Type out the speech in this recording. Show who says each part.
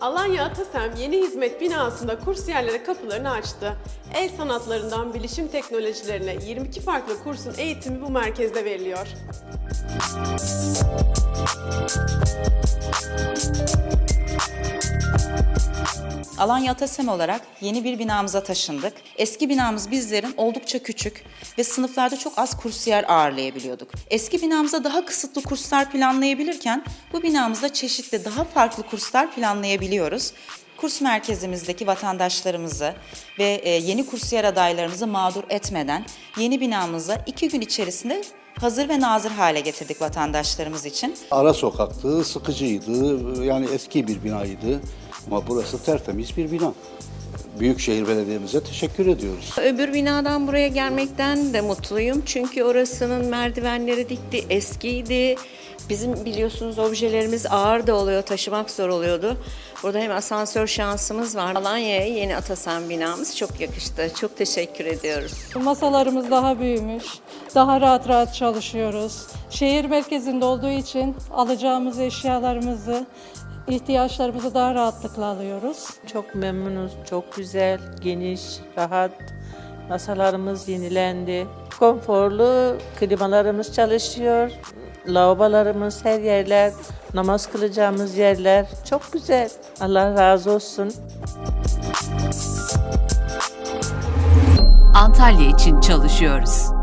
Speaker 1: Alanya Atasem yeni hizmet binasında kursiyerlere kapılarını açtı. El sanatlarından bilişim teknolojilerine 22 farklı kursun eğitimi bu merkezde veriliyor.
Speaker 2: Alanya Atasem olarak yeni bir binamıza taşındık. Eski binamız bizlerin oldukça küçük ve sınıflarda çok az kursiyer ağırlayabiliyorduk. Eski binamızda daha kısıtlı kurslar planlayabilirken bu binamızda çeşitli daha farklı kurslar planlayabiliyoruz. Kurs merkezimizdeki vatandaşlarımızı ve e, yeni kursiyer adaylarımızı mağdur etmeden yeni binamıza iki gün içerisinde hazır ve nazır hale getirdik vatandaşlarımız için.
Speaker 3: Ara sokaktı, sıkıcıydı, yani eski bir binaydı. Ama burası tertemiz bir bina. Büyükşehir Belediye'mize teşekkür ediyoruz.
Speaker 4: Öbür binadan buraya gelmekten de mutluyum. Çünkü orasının merdivenleri dikti, eskiydi. Bizim biliyorsunuz objelerimiz ağır da oluyor, taşımak zor oluyordu. Burada hem asansör şansımız var. Alanya'ya yeni Atasan binamız çok yakıştı. Çok teşekkür ediyoruz.
Speaker 5: Masalarımız daha büyümüş, daha rahat rahat çalışıyoruz. Şehir merkezinde olduğu için alacağımız eşyalarımızı, ihtiyaçlarımızı daha rahatlıkla alıyoruz.
Speaker 6: Çok memnunuz, çok güzel, geniş, rahat. Masalarımız yenilendi. Konforlu, klimalarımız çalışıyor. Lavabolarımız, her yerler, namaz kılacağımız yerler çok güzel. Allah razı olsun.
Speaker 7: Antalya için çalışıyoruz.